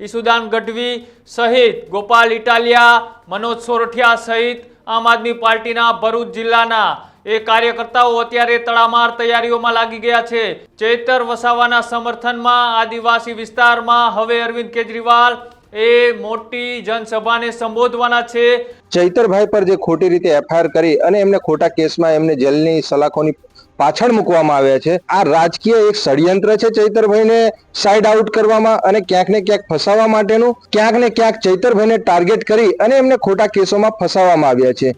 ઈસુદાન ગઢવી સહિત ગોપાલ ઇટાલિયા, મનોજ સોરઠિયા સહિત આમ આદમી પાર્ટીના ભરૂચ જિલ્લાના એ કાર્યકર્તાઓ અત્યારે તડામાર તૈયારીઓમાં લાગી ગયા છે. ચૈતર વસાવાના સમર્થનમાં આદિવાસી વિસ્તારમાં હવે અરવિંદ કેજરીવાલ એ મોટી જનસભાને સંબોધવાના છે. ચૈતરભાઈ પર જે ખોટી રીતે એફઆઈઆર કરી અને એમને ખોટા કેસમાં એમને જેલની સલાખોની પાછળ મૂકવામાં આવ્યા છે. આ રાજકીય એક ષડયંત્ર છે ચૈતરભાઈને સાઈડ આઉટ કરવામાં અને ક્યાંક ને ક્યાંક ફસાવવા માટેનું, ક્યાંક ને ક્યાંક ચૈતરભાઈને ટાર્ગેટ કરી અને એમને ખોટા કેસોમાં ફસાવવામાં આવ્યા છે.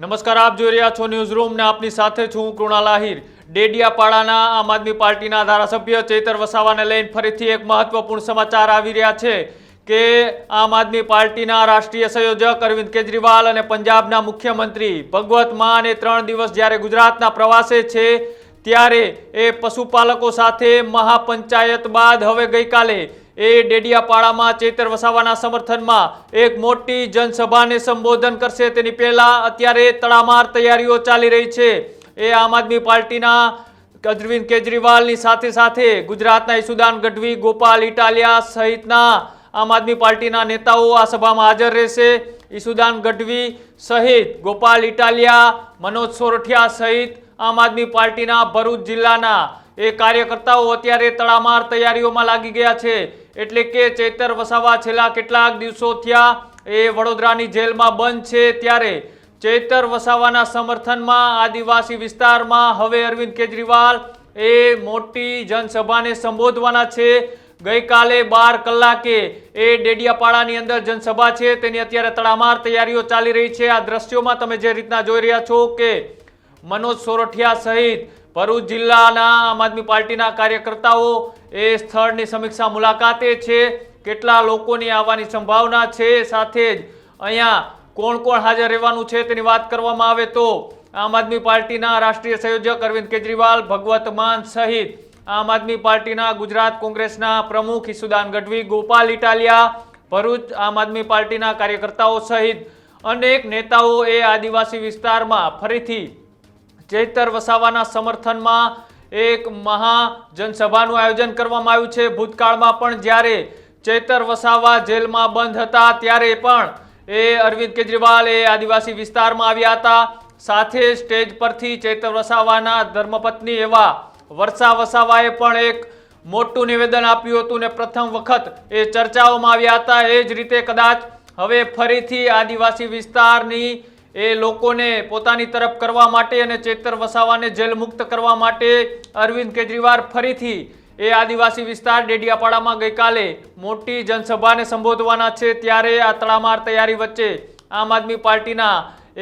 નમસ્કાર, આપ જોઈ રહ્યા છો ન્યૂઝ રૂમ ને આપની સાથે છું કૃણાલ આહિર. ડેડિયાપાડાના આમ આદમી પાર્ટીના ધારાસભ્ય ચૈતર વસાવાને લઈને ફરીથી એક મહત્વપૂર્ણ સમાચાર આવી રહ્યા છે કે આમ આદમી પાર્ટીના રાષ્ટ્રીય સંયોજક અરવિંદ કેજરીવાલ અને પંજાબના મુખ્યમંત્રી ભગવત માને ત્રણ દિવસ જ્યારે ગુજરાતના પ્રવાસે છે, ત્યારે એ પશુપાલકો સાથે મહાપંચાયત બાદ હવે ગઈકાલે એ ડેડિયાપાડામાં ચેતર વસાવાના સમર્થનમાં એક મોટી જનસભાને સંબોધન કરશે. તેની પહેલા અત્યારે તડામાર તૈયારીઓ ચાલી રહી છે. એ આમ આદમી પાર્ટીના અરવિંદ કેજરીવાલની સાથે સાથે ગુજરાતના ઈસુદાન ગઢવી, ગોપાલ ઇટાલિયા સહિતના આમ આદમી પાર્ટીના નેતાઓ આ સભામાં હાજર રહેશે. ઈસુદાન ગઢવી સહિત ગોપાલ ઇટાલિયા, મનોજ સોરઠિયા સહિત આમ આદમી પાર્ટીના ભરૂચ જિલ્લાના એ કાર્યકર્તાઓ અત્યારે તડામાર તૈયારીઓમાં લાગી ગયા છે. એટલે કે ચૈતર વસાવા છેલ્લા કેટલાક દિવસો થયા એ વડોદરાની જેલમાં બંધ છે. ત્યારે ચૈતર વસાવાના સમર્થનમાં આદિવાસી વિસ્તારમાં હવે અરવિંદ કેજરીવાલ એ મોટી જનસભાને સંબોધવાના છે. ગઈકાલે બાર કલાકે એ ડેડિયાપાડાની અંદર જનસભા છે. તેની અત્યારે તડામાર તૈયારીઓ ચાલી રહી છે. આ દ્રશ્યોમાં તમે જે રીતના જોઈ રહ્યા છો કે મનોજ સોરઠિયા સહિત ભરૂચ જિલ્લાના આમ આદમી પાર્ટીના કાર્યકર્તાઓ એ સ્થળની સમીક્ષા મુલાકાતે છે. કેટલા લોકોની આવવાની સંભાવના છે. સાથે જ અહીંયા કોણ કોણ હાજર રહેવાનું છે તેની વાત કરવામાં આવે તો આમ આદમી પાર્ટીના રાષ્ટ્રીય સંયોજક અરવિંદ કેજરીવાલ, ભગવત માન સહિત આમ આદમી પાર્ટીના ગુજરાત કોંગ્રેસના પ્રમુખ ઈસુદાન ગઢવી, ગોપાલ ઇટાલિયા, ભરૂચ આમ આદમી પાર્ટીના કાર્યકર્તાઓ સહિત અનેક નેતાઓ એ આદિવાસી વિસ્તારમાં ફરીથી ચૈતર વસાવાના સમર્થનમાં એક મહા જનસભાનું આયોજન કરવામાં આવ્યું છે. ભૂતકાળમાં પણ જ્યારે ચૈતર વસાવા જેલમાં બંધ હતા, ત્યારે પણ એ અરવિંદ કેજરીવાલ એ આદિવાસી વિસ્તારમાં આવ્યા હતા. સાથે સ્ટેજ પરથી ચૈતર વસાવાના ધર્મપત્ની એવા વર્ષા વસાવાએ પણ એક મોટું નિવેદન આપ્યું હતું ને પ્રથમ વખત એ ચર્ચાઓમાં આવ્યા હતા. એ જ રીતે કદાચ હવે ફરીથી આદિવાસી વિસ્તારની એ લોકોને પોતાની તરફ કરવા માટે અને ચેતર વસાવાને જેલ મુક્ત કરવા માટે અરવિંદ કેજરીવાલ ફરીથી એ આદિવાસી વિસ્તાર ડેડિયાપાડામાં ગઈકાલે મોટી જનસભાને સંબોધવાના છે, ત્યારે આ તડામાર તૈયારી વચ્ચે આમ આદમી પાર્ટીના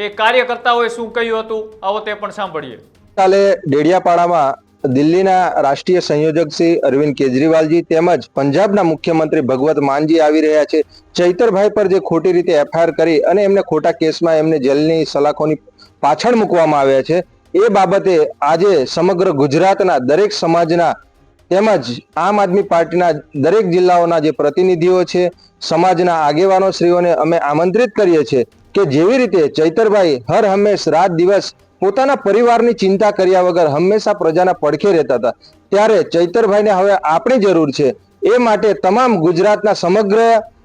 એ કાર્યકર્તાઓએ શું કહ્યું હતું? આવો તે પણ સાંભળીએ. કાલે ડેડિયાપાડામાં દિલ્હીના રાષ્ટ્રીય સંયોજક શ્રી અરવિંદ કેજરીવાલજી તેમજ પંજાબના મુખ્યમંત્રી ભગવત માનજી આવી રહ્યા છે. ચૈતરભાઈ પર જે ખોટી રીતે એફઆઈઆર કરી અને એમને ખોટા કેસમાં એમને જેલની સલાખોની પાછળ મૂકવામાં આવ્યા છે, એ બાબતે આજે સમગ્ર ગુજરાતના દરેક સમાજના તેમજ આમ આદમી પાર્ટીના દરેક જિલ્લાઓના જે પ્રતિનિધિઓ છે, સમાજના આગેવાનો શ્રીઓને અમે આમંત્રિત કરીએ છીએ કે જેવી રીતે ચૈતરભાઈ હર હંમેશ રાત દિવસ પોતાના પરિવારની ચિંતા કર્યા વગર હંમેશા પ્રજાના પડખે રહેતા હતા. ત્યારે ચૈતરભાઈને હવે આપણી જરૂર છે. એ માટે તમામ ગુજરાતના સમગ્ર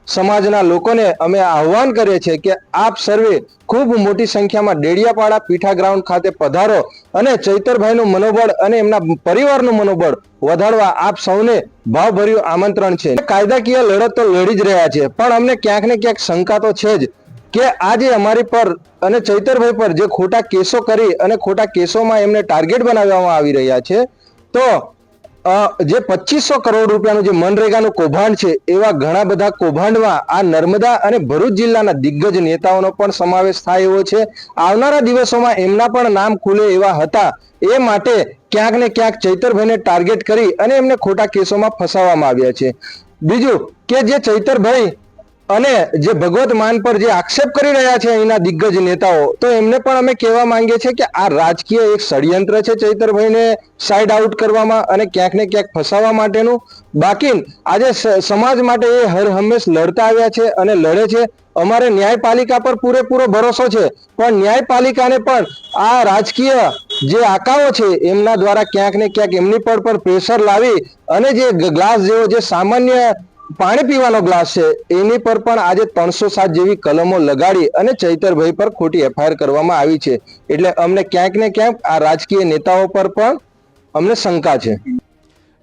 સમાજના લોકોને અમે આહવાન કરીએ છીએ કે આપ સર્વે ખૂબ મોટી સંખ્યામાં ડેડિયાપાડા પીઠા ગ્રાઉન્ડ ખાતે પધારો અને ચૈતરભાઈનું મનોબળ અને એમના પરિવારનું મનોબળ વધારવા આપ સૌને ભાવભર્યું આમંત્રણ છે. કાયદાકીય લડત તો લડી જ રહ્યા છે પણ અમને ક્યાંક ને ક્યાંક શંકા તો છે જ કે આજે અમારી પર અને ચૈતરભાઈ પર જે ખોટા કેસો કરી અને ખોટા કેસોમાં એમને ટાર્ગેટ બનાવવામાં આવી રહ્યા છે, તો જે પચીસો કરોડ રૂપિયાનું જે મનરેગાનું કૌભાંડ છે, એવા ઘણા બધા કૌભાંડમાં આ નર્મદા અને ભરૂચ જિલ્લાના દિગ્ગજ નેતાઓનો પણ સમાવેશ થાય એવો છે. આવનારા દિવસોમાં એમના પણ નામ ખુલે એવા હતા. એ માટે ક્યાંક ને ક્યાંક ચૈતરભાઈને ટાર્ગેટ કરી અને એમને ખોટા કેસોમાં ફસાવવામાં આવ્યા છે. બીજું કે જે ચૈતરભાઈ અને જે ભગવત માન પર જે આક્ષેપ કરી રહ્યા છે અહીંના દિગ્ગજ નેતાઓ, તો એમને પણ અમે કહેવા માંગીએ છીએ કે આ રાજકીય એક ષડયંત્ર છે ચૈતરભાઈને સાઈડ આઉટ કરવામાં અને ક્યાંક ને ક્યાંક ફસાવવા માટેનું. બાકી આજે સમાજ માટે એ હર હંમેશ લડતા આવ્યા છે અને લડે છે. અમારે ન્યાયપાલિકા પર પૂરેપૂરો ભરોસો છે. પણ ન્યાયપાલિકાને પણ આ રાજકીય જે આકાઓ છે એમના દ્વારા ક્યાંક ને ક્યાંક એમની પર પર પ્રેશર લાવી અને જે ગ્લાસ જેવો જે સામાન્ય પાણી પીવાનો ગ્લાસ છે, એની પર પણ આજે ત્રણસો સાત જેવી કલમો લગાડી અને ચૈતરભાઈ પર ખોટી એફઆઈઆર કરવામાં આવી છે. એટલે અમને ક્યાંક ને ક્યાંક આ રાજકીય નેતાઓ પર પણ અમને શંકા છે.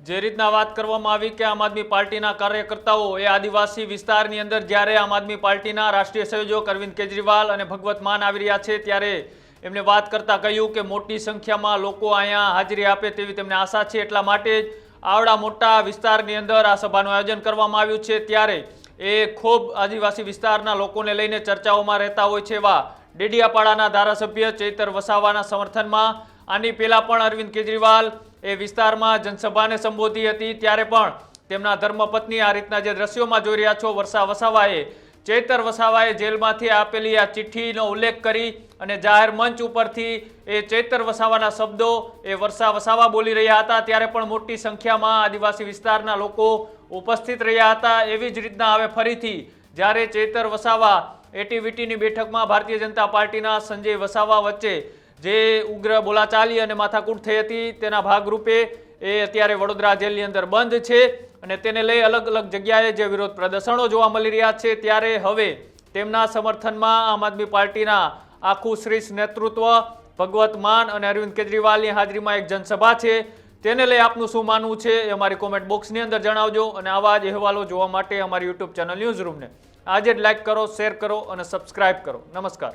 જે રીતના વાત કરવામાં આવી કે આમ આદમી પાર્ટીના કાર્યકર્તાઓ એ આદિવાસી વિસ્તારની અંદર જ્યારે આમ આદમી પાર્ટીના રાષ્ટ્રીય સંયોજક અરવિંદ કેજરીવાલ અને ભગવત માન આવી રહ્યા છે, ત્યારે એમને વાત કરતા કહ્યું કે મોટી સંખ્યામાં લોકો અહીંયા હાજરી આપે તેવી તેમને આશા છે. એટલા માટે જ આવડા મોટા વિસ્તારની અંદર આ સભાનું આયોજન કરવામાં આવ્યું છે ત્યારે એ ખૂબ આદિવાસી વિસ્તારના લોકોને લઈને ચર્ચાઓમાં રહેતા હોય છે એવા ડેડિયાપાડાના ધારાસભ્ય ચૈતર વસાવાના સમર્થનમાં. આની પહેલાં પણ અરવિંદ કેજરીવાલ એ વિસ્તારમાં જનસભાને સંબોધી હતી, ત્યારે પણ તેમના ધર્મપત્ની આ રીતના જે દ્રશ્યોમાં જોઈ રહ્યા છો, વર્ષા વસાવાએ ચૈતર વસાવાએ જેલમાંથી આપેલી આ ચિઠ્ઠીનો ઉલ્લેખ કરી અને જાહેર મંચ ઉપરથી એ ચેતર વસાવાના શબ્દો, એ વર્ષા વસાવા બોલી રહ્યા હતા. ત્યારે પણ મોટી સંખ્યામાં આદિવાસી વિસ્તારના લોકો ઉપસ્થિત રહ્યા હતા. એવી જ રીતના હવે ફરીથી જ્યારે ચેતર વસાવા એટીવીટીની બેઠકમાં ભારતીય જનતા પાર્ટીના સંજય વસાવા વચ્ચે જે ઉગ્ર બોલાચાલી અને માથાકૂટ થઈ હતી, તેના ભાગરૂપે એ અત્યારે વડોદરા જેલની અંદર બંધ છે. અને તેને લઈ અલગ અલગ જગ્યાએ જે વિરોધ પ્રદર્શનો જોવા મળી રહ્યા છે, ત્યારે હવે તેમના સમર્થનમાં આમ આદમી પાર્ટીના આખું શ્રેષ્ઠ નેતૃત્વ, ભગવત માન અને અરવિંદ કેજરીવાલની હાજરીમાં એક જનસભા છે. તેને લઈ આપનું શું માનવું છે એ અમારી કોમેન્ટ બોક્સની અંદર જણાવજો અને આવા જ અહેવાલો જોવા માટે અમારી યુટ્યુબ ચેનલ ન્યૂઝ રૂમને આજે જ લાઇક કરો શેર કરો અને સબસ્ક્રાઇબ કરો. નમસ્કાર.